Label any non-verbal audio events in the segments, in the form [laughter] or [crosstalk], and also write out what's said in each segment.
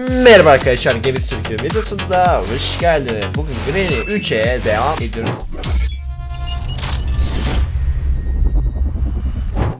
Merhaba arkadaşlar Gemiz Türkiye videosunda hoş geldiniz. Bugün Granny 3'e devam ediyoruz.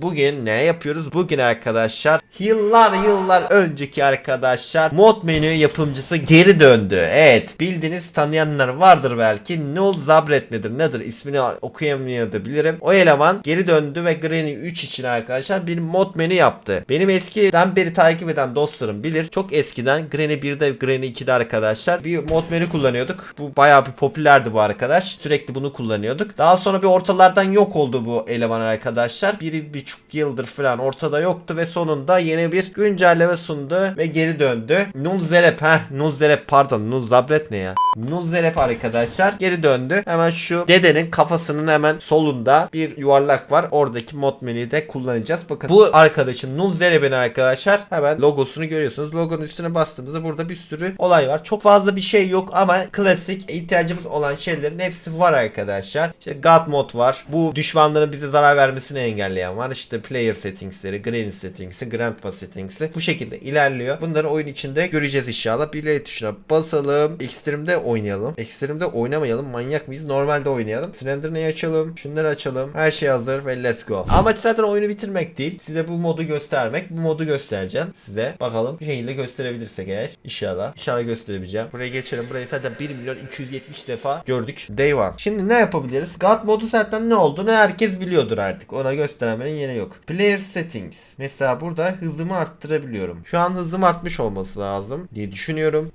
Bugün ne yapıyoruz? Bugün arkadaşlar yıllar yıllar önceki arkadaşlar mod menü yapımcısı geri döndü. Evet bildiğiniz tanıyanlar vardır belki. Nul Zabret midir nedir ismini okuyamayabilirim. O eleman geri döndü ve Granny 3 için arkadaşlar bir mod menü yaptı. Benim eskiden beri takip eden dostlarım bilir. Çok eskiden Granny 1'de Granny 2'de arkadaşlar bir mod menü kullanıyorduk. Bu bayağı bir popülerdi bu arkadaş. Sürekli bunu kullanıyorduk. Daha sonra bir ortalardan yok oldu bu eleman arkadaşlar. Bir buçuk yıldır falan ortada yoktu ve sonunda yeni bir güncelleme sundu ve geri döndü. Nuzzelep heh Nuzzelep pardon Nuzzabret ne ya? Nuzzelep arkadaşlar geri döndü. Hemen şu dedenin kafasının hemen solunda bir yuvarlak var. Oradaki mod menüyü de kullanacağız. Bakın bu arkadaşın Nuzzelep'in arkadaşlar hemen logosunu görüyorsunuz. Logonun üstüne bastığımızda burada bir sürü olay var. Çok fazla bir şey yok ama klasik ihtiyacımız olan şeylerin hepsi var arkadaşlar. İşte God mod var. Bu düşmanların bize zarar vermesini engelleyen var. İşte player settingsleri, granny settings'i, grandpa settings'i bu şekilde ilerliyor. Bunları oyun içinde göreceğiz inşallah. Play tuşuna basalım. Extreme'de oynayalım. Extreme'de oynamayalım. Manyak mıyız? Normalde oynayalım. Slender'ı açalım. Şunları açalım. Her şey hazır ve let's go. Amaç zaten oyunu bitirmek değil. Size bu modu göstermek. Bu modu göstereceğim size. Bakalım bir şekilde gösterebilirsek eğer. İnşallah. İnşallah gösterebileceğim. Buraya geçelim. Burayı zaten 1 milyon 270 defa gördük. Day one. Şimdi ne yapabiliriz? God modu zaten ne olduğunu herkes biliyordur artık. Ona göstermenin yeri yok. Player settings. Mesela burada hızımı arttırabiliyorum. Şu an hızım artmış olması lazım diye düşünüyorum.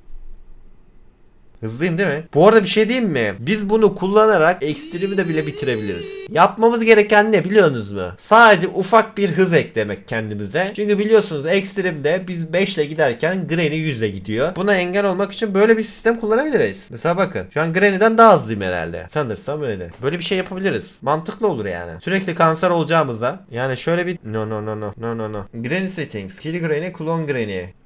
Hızlıyım değil mi? Bu arada bir şey diyeyim mi? Biz bunu kullanarak ekstremi de bile bitirebiliriz. Yapmamız gereken ne biliyorsunuz mu? Sadece ufak bir hız eklemek kendimize. Çünkü biliyorsunuz ekstremde biz 5 ile giderken Granny 100 ile gidiyor. Buna engel olmak için böyle bir sistem kullanabiliriz. Mesela bakın. Şu an Granny'den daha hızlıyım herhalde. Sanırsam öyle. Böyle bir şey yapabiliriz. Mantıklı olur yani. Sürekli kanser olacağımızda. Yani şöyle bir... No no no no. No no no. Granny settings. Kill Granny, clone Granny.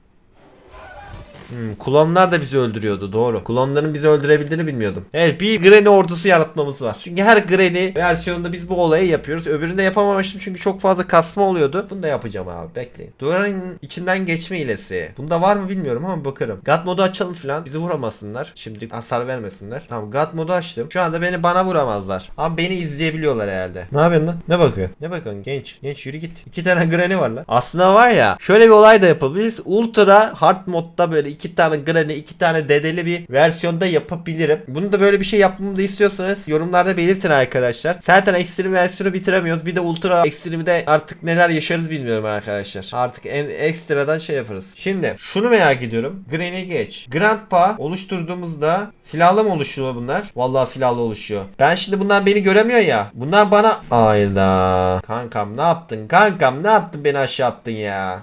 Hmm, klonlar da bizi öldürüyordu doğru. Klonların bizi öldürebildiğini bilmiyordum. Evet bir Granny ordusu yaratmamız var. Çünkü her Granny versiyonunda biz bu olayı yapıyoruz. Öbüründe yapamamıştım çünkü çok fazla kasma oluyordu. Bunu da yapacağım abi bekleyin. Duvarın içinden geçme hilesi. Bunda var mı bilmiyorum ama bakarım. God modu açalım falan. Bizi vuramasınlar. Şimdi hasar vermesinler. Tamam God modu açtım. Şu anda beni bana vuramazlar. Ama beni izleyebiliyorlar herhalde. Ne yapıyorsun lan? Ne bakıyorsun? Ne bakıyorsun genç? Genç yürü git. İki tane Granny var lan. Aslında var ya şöyle bir olay da yapabiliriz. Ultra hard modda böyle iki tane Granny, iki tane dedeli bir versiyonda yapabilirim. Bunu da böyle bir şey yapmamı da istiyorsanız yorumlarda belirtin arkadaşlar. Zaten ekstrem versiyonu bitiremiyoruz. Bir de ultra ekstremi de artık neler yaşarız bilmiyorum arkadaşlar. Artık en ekstradan şey yaparız. Şimdi şunu merak ediyorum. Granny geç. Grandpa oluşturduğumuzda silahlı mı oluşuyor bunlar? Vallahi silahlı oluşuyor. Ben şimdi bundan beni göremiyor ya. Bunlar bana... Ayda. Kankam ne yaptın? Kankam ne yaptın beni aşağı attın ya?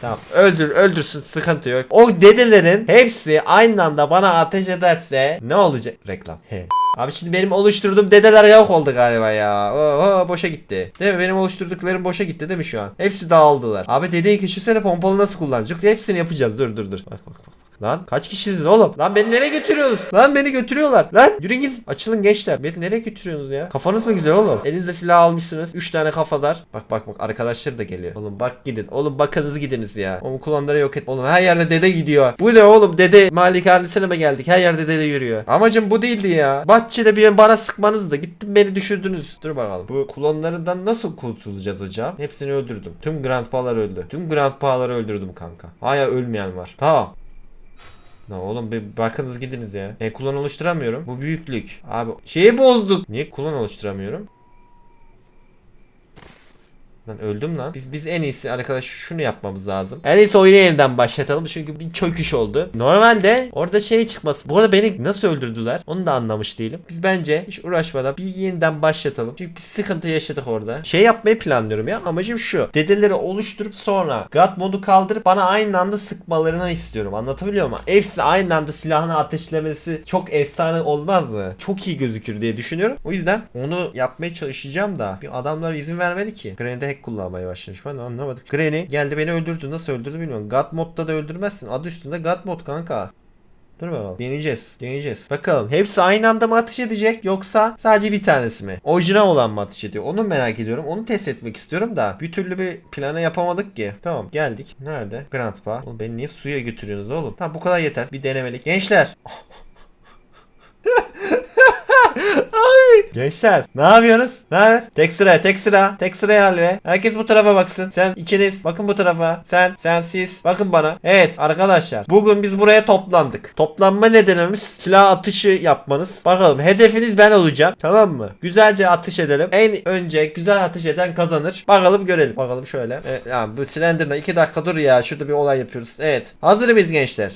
Tamam öldür öldürsün sıkıntı yok. O dedelerin hepsi aynı anda bana ateş ederse ne olacak? Reklam. He. Abi şimdi benim oluşturduğum dedeler yok oldu galiba ya. Oo, boşa gitti. Değil mi? Benim oluşturduklarım boşa gitti değil mi şu an? Hepsi dağıldılar. Abi dedeyi düşünsene pompalı nasıl kullanacak? Hepsini yapacağız. Dur dur dur. Bak bak bak. Lan kaç kişisiniz oğlum? Lan beni nereye götürüyorsunuz? Lan beni götürüyorlar. Lan yürüyün gidin. Açılın gençler. Beni nereye götürüyorsunuz ya? Kafanız mı güzel oğlum? Elinizde silah almışsınız. 3 tane kafadar. Bak bak bak arkadaşlar da geliyor. Oğlum bak gidin. Oğlum bakınız gidiniz ya. Oğlum kullanları yok et. Oğlum her yerde dede gidiyor. Bu ne oğlum? Dede malikanesine mi geldik? Her yerde dede yürüyor. Amacım bu değildi ya. Bahçede bir bana sıkmanızdı. Gittim beni düşürdünüz. Dur bakalım. Bu klonlarından nasıl kurtulacağız hocam? Hepsini öldürdüm. Tüm grandpalar öldü. Tüm grandpaları öldürdüm kanka. Hala ölmeyen var. Tamam. Ne oğlum bir bakınız gidiniz ya. E kullan oluşturamıyorum. Bu büyüklük. Abi şeyi bozduk. Niye kullan oluşturamıyorum? Lan öldüm lan. Biz biz en iyisi arkadaş şunu yapmamız lazım. En iyisi oyunu yeniden başlatalım çünkü bir çöküş oldu. Normalde orada şey çıkması. Bu arada beni nasıl öldürdüler? Onu da anlamış değilim. Biz bence hiç uğraşmadan bir yeniden başlatalım. Çünkü bir sıkıntı yaşadık orada. Şey yapmayı planlıyorum ya. Amacım şu. Dedeleri oluşturup sonra God modu kaldırıp bana aynı anda sıkmalarını istiyorum. Anlatabiliyor muyum? Hepsi aynı anda silahını ateşlemesi çok efsane olmaz mı? Çok iyi gözükür diye düşünüyorum. O yüzden onu yapmaya çalışacağım da bir adamlar izin vermedi ki. Granny'de hack kullanmaya başlamış. Ben anlamadım. Granny geldi beni öldürdü. Nasıl öldürdü bilmiyorum. God modda da öldürmezsin. Adı üstünde God mod kanka. Dur bakalım. Deneyeceğiz. Deneyeceğiz. Bakalım. Hepsi aynı anda mı ateş edecek yoksa sadece bir tanesi mi? Orijinal olan mı ateş ediyor? Onu merak ediyorum. Onu test etmek istiyorum da bir türlü bir planı yapamadık ki. Tamam geldik. Nerede? Grandpa. Oğlum beni niye suya götürüyorsunuz oğlum? Tamam bu kadar yeter. Bir denemelik. Gençler. [laughs] Abi. Gençler ne yapıyorsunuz? Ne haber? Tek sıraya tek sıra. Tek sıraya haline. Herkes bu tarafa baksın. Sen ikiniz bakın bu tarafa. Sen sen siz bakın bana. Evet arkadaşlar bugün biz buraya toplandık. Toplanma nedenimiz silah atışı yapmanız. Bakalım hedefiniz ben olacağım. Tamam mı? Güzelce atış edelim. En önce güzel atış eden kazanır. Bakalım görelim. Bakalım şöyle. Evet, ya bu Slender'ına 2 dakika dur ya. Şurada bir olay yapıyoruz. Evet. Hazır mıyız gençler?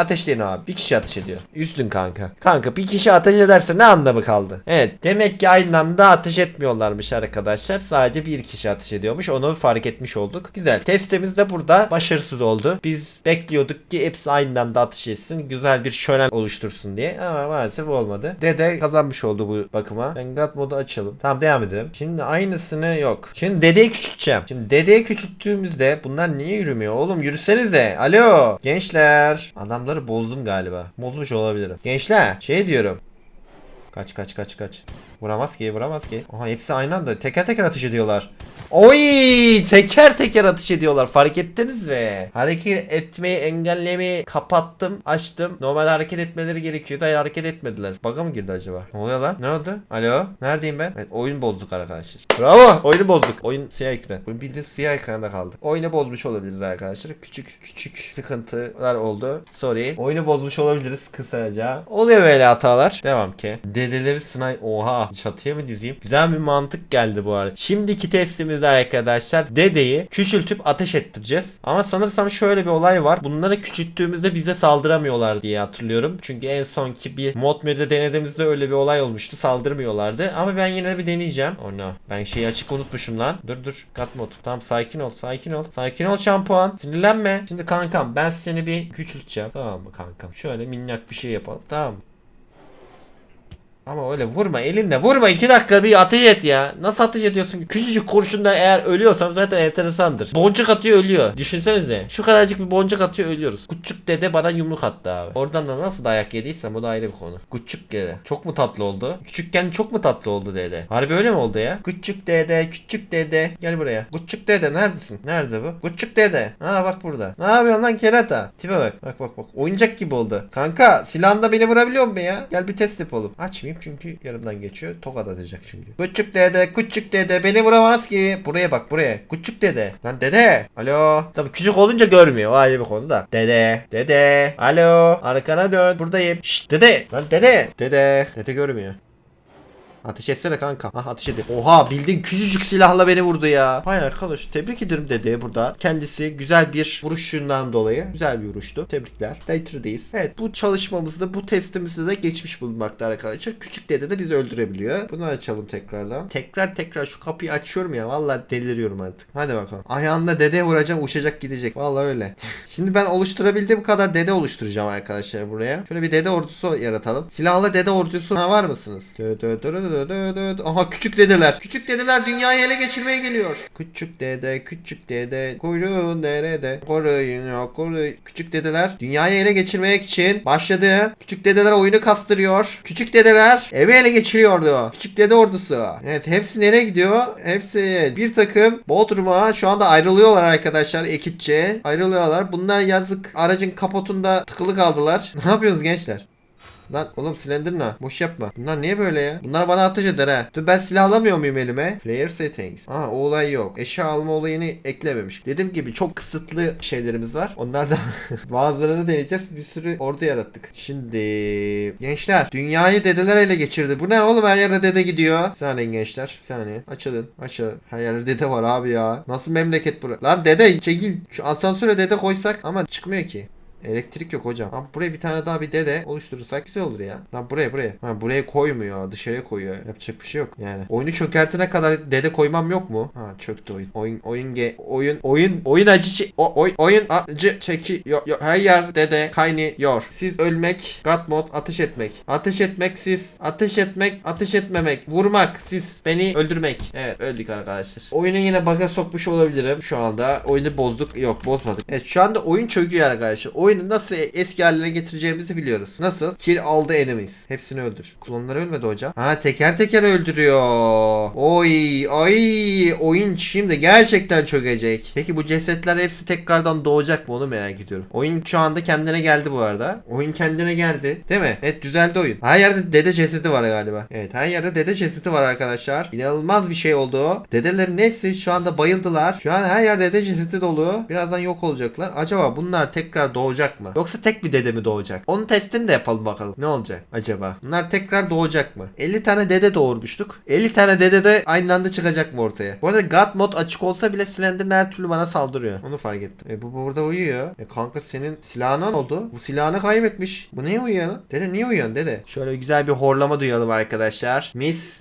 Ateşleyin abi. Bir kişi ateş ediyor. Üstün kanka. Kanka bir kişi ateş ederse ne anlamı kaldı? Evet. Demek ki aynı anda ateş etmiyorlarmış arkadaşlar. Sadece bir kişi ateş ediyormuş. Onu fark etmiş olduk. Güzel. Testimiz de burada başarısız oldu. Biz bekliyorduk ki hepsi aynı anda ateş etsin. Güzel bir şölen oluştursun diye. Ama maalesef olmadı. Dede kazanmış oldu bu bakıma. Ben God modu açalım. Tamam devam edelim. Şimdi aynısını yok. Şimdi dedeyi küçülteceğim. Şimdi dedeyi küçülttüğümüzde bunlar niye yürümüyor? Oğlum yürüsenize. Alo. Gençler. Adamları bozdum galiba. Bozmuş olabilirim. Gençler. Şey diyorum. Kaç kaç kaç kaç. Vuramaz ki vuramaz ki. Aha hepsi aynı anda teker teker atış ediyorlar. Oy teker teker atış ediyorlar fark ettiniz mi? Hareket etmeyi engellemeyi kapattım açtım. Normal hareket etmeleri gerekiyordu hayır hareket etmediler. Bug'a mı girdi acaba? Ne oluyor lan? Ne oldu? Alo? Neredeyim ben? Evet oyun bozduk arkadaşlar. Bravo oyunu bozduk. Oyun siyah ekran. Oyun bildiğin siyah ekranda kaldı. Oyunu bozmuş olabiliriz arkadaşlar. Küçük küçük sıkıntılar oldu. Sorry. Oyunu bozmuş olabiliriz kısaca. Oluyor böyle hatalar. Devam ki. Dedeleri snipe... Oha çatıya mı dizeyim? Güzel bir mantık geldi bu arada. Şimdiki testimizde arkadaşlar dedeyi küçültüp ateş ettireceğiz. Ama sanırsam şöyle bir olay var. Bunları küçülttüğümüzde bize saldıramıyorlar diye hatırlıyorum. Çünkü en sonki bir mod medya denediğimizde öyle bir olay olmuştu. Saldırmıyorlardı. Ama ben yine de bir deneyeceğim. Oh no. Ben şeyi açık unutmuşum lan. Dur dur. Kat mod. Tamam sakin ol. Sakin ol. Sakin ol şampuan. Sinirlenme. Şimdi kankam ben seni bir küçülteceğim. Tamam mı kankam? Şöyle minnak bir şey yapalım. Tamam mı? Ama öyle vurma elinle vurma 2 dakika bir ateş et ya. Nasıl ateş ediyorsun? Küçücük kurşunda eğer ölüyorsam zaten enteresandır. Boncuk atıyor ölüyor. Düşünsenize. Şu kadarcık bir boncuk atıyor ölüyoruz. Küçük dede bana yumruk attı abi. Oradan da nasıl dayak yediysem bu da ayrı bir konu. Küçük dede. Çok mu tatlı oldu? Küçükken çok mu tatlı oldu dede? Harbi öyle mi oldu ya? Küçük dede, küçük dede. Gel buraya. Küçük dede neredesin? Nerede bu? Küçük dede. Ha bak burada. Ne yapıyorsun lan kerata? Tipe bak. Bak bak bak. Oyuncak gibi oldu. Kanka silahında beni vurabiliyor mu ya? Gel bir test yapalım. Açmayayım çünkü yarımdan geçiyor. Tokat atacak çünkü. Küçük dede, küçük dede beni vuramaz ki. Buraya bak buraya. Küçük dede. Lan dede. Alo. Tabii küçük olunca görmüyor. O ayrı bir konu da. Dede. Dede. Alo. Arkana dön. Buradayım. Şşt dede. Lan dede. Dede. Dede görmüyor. Ateş etsene kanka. Ah ateş edin. Oha bildiğin küçücük silahla beni vurdu ya. Hayır arkadaş tebrik ederim dedi burada. Kendisi güzel bir vuruşundan dolayı güzel bir vuruştu. Tebrikler. Later'dayız. Evet bu çalışmamızda bu testimizde de geçmiş bulunmakta arkadaşlar. Küçük dede de bizi öldürebiliyor. Bunu açalım tekrardan. Tekrar tekrar şu kapıyı açıyorum ya. Vallahi deliriyorum artık. Hadi bakalım. Ayağında dede vuracağım uçacak gidecek. Vallahi öyle. [laughs] Şimdi ben oluşturabildiğim kadar dede oluşturacağım arkadaşlar buraya. Şöyle bir dede ordusu yaratalım. Silahlı dede ordusu var mısınız? Dö dö dö dö. Aha küçük dedeler. Küçük dedeler dünyayı ele geçirmeye geliyor. Küçük dede, küçük dede, kuyruğun nerede? Koruyun yok, koruyun. Küçük dedeler dünyayı ele geçirmek için başladı. Küçük dedeler oyunu kastırıyor. Küçük dedeler evi ele geçiriyordu. Küçük dede ordusu. Evet hepsi nereye gidiyor? Hepsi bir takım Bodrum'a şu anda ayrılıyorlar arkadaşlar ekipçe. Ayrılıyorlar. Bunlar yazık aracın kapotunda tıkılı kaldılar. [laughs] Ne yapıyorsunuz gençler? Lan oğlum Slenderna boş yapma. Bunlar niye böyle ya? Bunlar bana ateş eder ha. Dur ben silah alamıyor muyum elime? Player settings. Aa o olay yok. Eşya alma olayını eklememiş. Dediğim gibi çok kısıtlı şeylerimiz var. Onlardan [laughs] bazılarını deneyeceğiz. Bir sürü ordu yarattık. Şimdi gençler dünyayı dedeler ele geçirdi. Bu ne oğlum her yerde dede gidiyor. Bir saniye gençler. Bir saniye. Açılın. Açılın. Her yerde dede var abi ya. Nasıl memleket bura? Lan dede çekil. Şu asansöre dede koysak ama çıkmıyor ki. Elektrik yok hocam. Ama buraya bir tane daha bir dede oluşturursak güzel olur ya. Lan buraya buraya. Ha buraya koymuyor. Dışarıya koyuyor. Yapacak bir şey yok yani. Oyunu çökertene kadar dede koymam yok mu? Ha çöktü oyun. Oyun oyun ge oyun oyun oyun acı o, oy, oyun acı çeki yo, yo, her yer dede kaynıyor. Siz ölmek, God mod ateş etmek. Ateş etmek siz. Ateş etmek, ateş etmemek. Vurmak siz. Beni öldürmek. Evet öldük arkadaşlar. Oyunu yine bug'a sokmuş olabilirim şu anda. Oyunu bozduk. Yok bozmadık. Evet şu anda oyun çöküyor arkadaşlar. Oyun oyunu nasıl eski haline getireceğimizi biliyoruz. Nasıl? Kill all the enemies. Hepsini öldür. Klonlar ölmedi hocam. Ha teker teker öldürüyor. Oy ay oyun şimdi gerçekten çökecek. Peki bu cesetler hepsi tekrardan doğacak mı onu merak ediyorum. Oyun şu anda kendine geldi bu arada. Oyun kendine geldi. Değil mi? Evet düzeldi oyun. Her yerde dede cesedi var galiba. Evet her yerde dede cesedi var arkadaşlar. İnanılmaz bir şey oldu. Dedelerin hepsi şu anda bayıldılar. Şu an her yerde dede cesedi dolu. Birazdan yok olacaklar. Acaba bunlar tekrar doğacak mı? Yoksa tek bir dede mi doğacak? Onun testini de yapalım bakalım. Ne olacak acaba? Bunlar tekrar doğacak mı? 50 tane dede doğurmuştuk. 50 tane dede de aynı anda çıkacak mı ortaya? Bu arada God mod açık olsa bile Slender'ın her türlü bana saldırıyor. Onu fark ettim. E bu burada uyuyor. E kanka senin silahına ne oldu? Bu silahını kaybetmiş. Bu niye uyuyor lan? Dede niye uyuyorsun dede? Şöyle güzel bir horlama duyalım arkadaşlar. Mis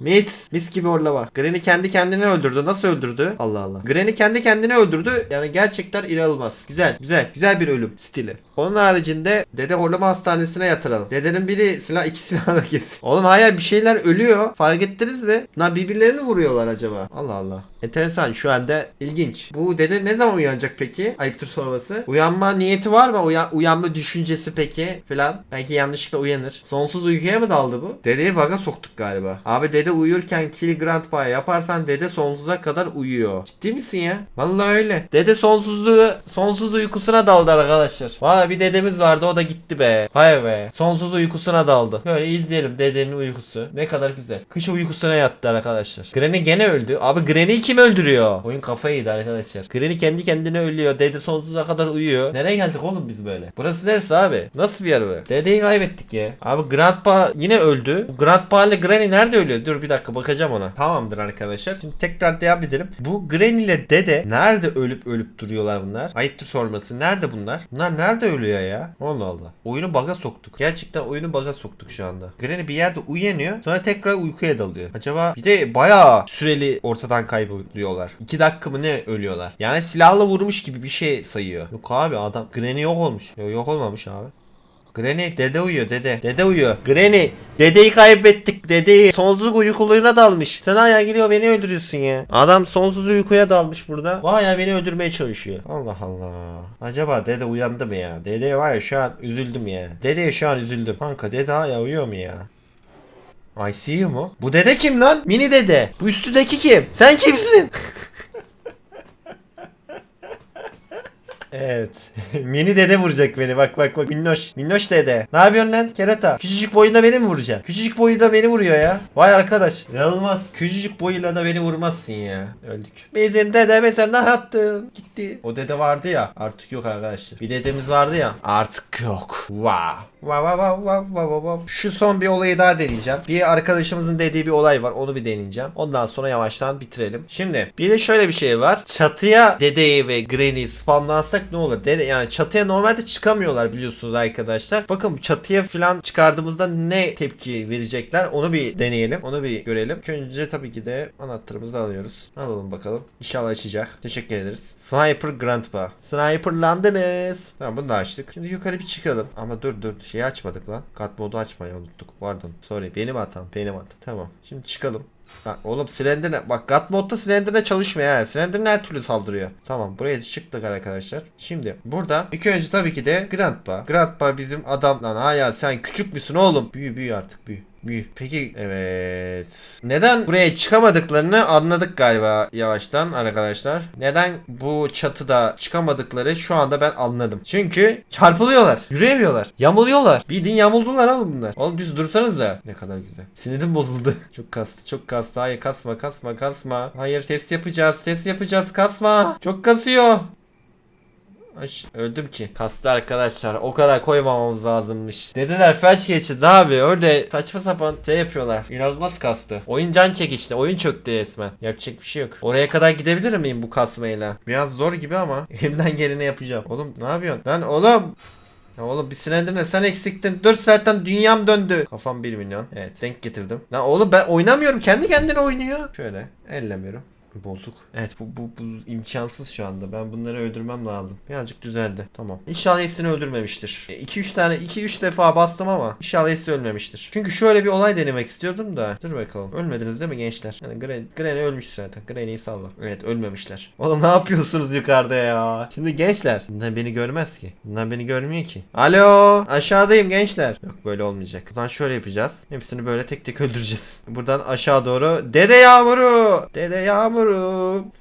Mis. Mis gibi horlama. Granny kendi kendini öldürdü. Nasıl öldürdü? Allah Allah. Granny kendi kendini öldürdü. Yani gerçekten inanılmaz. Güzel. Güzel. Güzel bir ölüm stili. Onun haricinde dede horlama hastanesine yatıralım. Dedenin biri silah iki silah da kesin. Oğlum hayır bir şeyler ölüyor. Fark ettiniz mi? Lan birbirlerini vuruyorlar acaba. Allah Allah. Enteresan şu anda ilginç. Bu dede ne zaman uyanacak peki? Ayıptır sorması. Uyanma niyeti var mı? Uyan, uyanma düşüncesi peki falan. Belki yanlışlıkla uyanır. Sonsuz uykuya mı daldı bu? Dedeyi baga soktuk galiba. Abi dede uyurken kill grandpa'ya yaparsan dede sonsuza kadar uyuyor. Ciddi misin ya? Vallahi öyle. Dede sonsuzluğu sonsuz uykusuna daldı arkadaşlar. Bir dedemiz vardı o da gitti be. Vay be. Sonsuz uykusuna daldı. Böyle izleyelim dedenin uykusu. Ne kadar güzel. Kış uykusuna yattı arkadaşlar. Granny gene öldü. Abi Granny'yi kim öldürüyor? Oyun kafayı yedi arkadaşlar. Granny kendi kendine ölüyor. Dede sonsuza kadar uyuyor. Nereye geldik oğlum biz böyle? Burası neresi abi? Nasıl bir yer bu? Dedeyi kaybettik ya. Abi Grandpa yine öldü. Grandpa ile Granny nerede ölüyor? Dur bir dakika bakacağım ona. Tamamdır arkadaşlar. Şimdi tekrar devam edelim. Bu Granny ile dede nerede ölüp ölüp duruyorlar bunlar? Ayıptır sorması. Nerede bunlar? Bunlar nerede ölüyor ya? Allah Allah. Oyunu baga soktuk. Gerçekten oyunu baga soktuk şu anda. Granny bir yerde uyanıyor. Sonra tekrar uykuya dalıyor. Acaba bir de bayağı süreli ortadan kayboluyorlar. 2 dakika mı ne ölüyorlar? Yani silahla vurmuş gibi bir şey sayıyor. Yok abi adam Granny yok olmuş. Yok, yok olmamış abi. Granny dede uyuyor dede. Dede uyuyor. Granny dedeyi kaybettik dedeyi. Sonsuz uykularına dalmış. Sen hala geliyor beni öldürüyorsun ya. Adam sonsuz uykuya dalmış burada. Vay ya beni öldürmeye çalışıyor. Allah Allah. Acaba dede uyandı mı ya? Dede var ya şu an üzüldüm ya. Dedeye şu an üzüldüm. Kanka dede hala uyuyor mu ya? I see you mu? Bu dede kim lan? Mini dede. Bu üstündeki kim? Sen kimsin? [laughs] Evet. [laughs] Mini dede vuracak beni. Bak bak bak. Minnoş. Minnoş dede. Ne yapıyorsun lan kerata? Küçücük boyunda beni mi vuracaksın? Küçücük boyunda beni vuruyor ya. Vay arkadaş. İnanılmaz. Küçücük boyuyla da beni vurmazsın ya. Öldük. Bizim dedeme sen ne yaptın? Gitti. O dede vardı ya. Artık yok arkadaşlar. Bir dedemiz vardı ya. Artık yok. Wow. Wow wow wow wow wow wow. Şu son bir olayı daha deneyeceğim. Bir arkadaşımızın dediği bir olay var. Onu bir deneyeceğim. Ondan sonra yavaştan bitirelim. Şimdi bir de şöyle bir şey var. Çatıya dedeyi ve Granny spamlansak ne olur? Dede yani çatıya normalde çıkamıyorlar biliyorsunuz arkadaşlar. Bakın çatıya falan çıkardığımızda ne tepki verecekler? Onu bir deneyelim. Onu bir görelim. Önce tabii ki de anahtarımızı alıyoruz. Alalım bakalım. İnşallah açacak. Teşekkür ederiz. Sniper Grandpa. Sniperlandınız. Tamam bunu da açtık. Şimdi yukarı bir çıkalım. Ama dur dur şeyi açmadık lan. Kat modu açmayı unuttuk. Pardon. Sorry. Benim hatam. Benim hatam. Tamam. Şimdi çıkalım. Bak oğlum Slender'e bak God modda Slender'e çalışmıyor ha. Slender'in her türlü saldırıyor. Tamam buraya çıktık arkadaşlar. Şimdi burada ilk önce tabii ki de Grandpa. Grandpa bizim adam lan ha ya sen küçük müsün oğlum? Büyü büyü artık büyü. Peki evet. Neden buraya çıkamadıklarını anladık galiba yavaştan arkadaşlar. Neden bu çatıda çıkamadıkları şu anda ben anladım. Çünkü çarpılıyorlar. Yürüyemiyorlar. Yamuluyorlar. Bildiğin yamuldular oğlum bunlar. Oğlum düz dursanıza. Ne kadar güzel. Sinirim bozuldu. [laughs] çok kastı. Çok kastı. Hayır kasma kasma kasma. Hayır test yapacağız. Test yapacağız. Kasma. Çok kasıyor. Aş, öldüm ki. Kastı arkadaşlar. O kadar koymamamız lazımmış. Dediler felç geçirdi abi. Öyle saçma sapan şey yapıyorlar. İnanılmaz kastı. Oyun can çekişti. Oyun çöktü resmen. Yapacak bir şey yok. Oraya kadar gidebilir miyim bu kasmayla? Biraz zor gibi ama [laughs] elimden geleni yapacağım. Oğlum ne yapıyorsun? Lan oğlum. Ya oğlum bir Slender'ne sen eksiktin. 4 saatten dünyam döndü. Kafam 1 milyon. Evet denk getirdim. Lan oğlum ben oynamıyorum. Kendi kendine oynuyor. Şöyle ellemiyorum. Bozuk. Evet bu, bu, bu imkansız şu anda. Ben bunları öldürmem lazım. Birazcık düzeldi. Tamam. İnşallah hepsini öldürmemiştir. 2-3 tane 2-3 defa bastım ama inşallah hepsi ölmemiştir. Çünkü şöyle bir olay denemek istiyordum da. Dur bakalım. Ölmediniz değil mi gençler? Yani Granny, Granny ölmüş zaten. Granny'yi salla. Evet ölmemişler. Oğlum ne yapıyorsunuz yukarıda ya? Şimdi gençler. Bunlar beni görmez ki. Bunlar beni görmüyor ki. Alo. Aşağıdayım gençler. Yok böyle olmayacak. O zaman şöyle yapacağız. Hepsini böyle tek tek öldüreceğiz. Buradan aşağı doğru. Dede Yağmuru. Dede Yağmuru yavrum.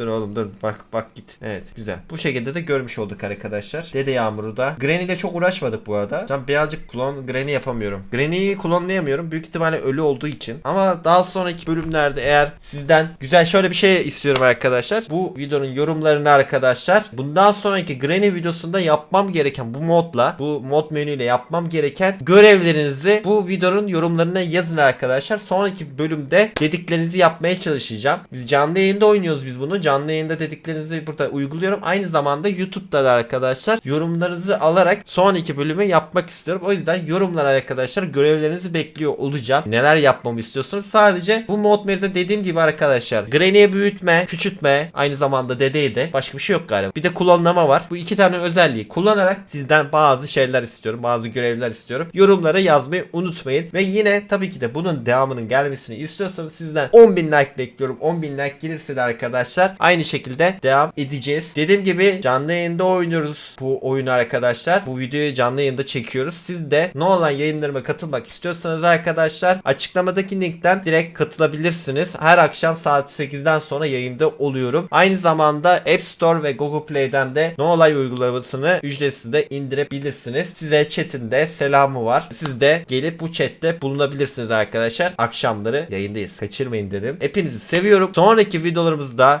Dur oğlum dur bak bak git. Evet güzel. Bu şekilde de görmüş olduk arkadaşlar. Dede Yağmur'u da. Granny ile çok uğraşmadık bu arada. Ben birazcık klon Granny yapamıyorum. Granny'yi klonlayamıyorum. Büyük ihtimalle ölü olduğu için. Ama daha sonraki bölümlerde eğer sizden güzel şöyle bir şey istiyorum arkadaşlar. Bu videonun yorumlarını arkadaşlar. Bundan sonraki Granny videosunda yapmam gereken bu modla bu mod menüyle yapmam gereken görevlerinizi bu videonun yorumlarına yazın arkadaşlar. Sonraki bölümde dediklerinizi yapmaya çalışacağım. Biz canlı yayında oynuyoruz biz bunu. Canlı yayında dediklerinizi burada uyguluyorum. Aynı zamanda YouTube'da da arkadaşlar yorumlarınızı alarak sonraki bölümü yapmak istiyorum. O yüzden yorumlar arkadaşlar görevlerinizi bekliyor olacağım. Neler yapmamı istiyorsunuz? Sadece bu mod menüde dediğim gibi arkadaşlar Granny'e büyütme, küçültme, aynı zamanda dedeyi de başka bir şey yok galiba. Bir de klonlama var. Bu iki tane özelliği kullanarak sizden bazı şeyler istiyorum. Bazı görevler istiyorum. Yorumlara yazmayı unutmayın. Ve yine tabii ki de bunun devamının gelmesini istiyorsanız sizden 10.000 like bekliyorum. 10.000 like gelirse de arkadaşlar aynı şekilde devam edeceğiz. Dediğim gibi canlı yayında oynuyoruz bu oyunu arkadaşlar. Bu videoyu canlı yayında çekiyoruz. Siz de ne olan yayınlarıma katılmak istiyorsanız arkadaşlar açıklamadaki linkten direkt katılabilirsiniz. Her akşam saat 8'den sonra yayında oluyorum. Aynı zamanda App Store ve Google Play'den de No Olay uygulamasını ücretsiz de indirebilirsiniz. Size chatinde selamı var. Siz de gelip bu chatte bulunabilirsiniz arkadaşlar. Akşamları yayındayız. Kaçırmayın dedim. Hepinizi seviyorum. Sonraki videolarımızda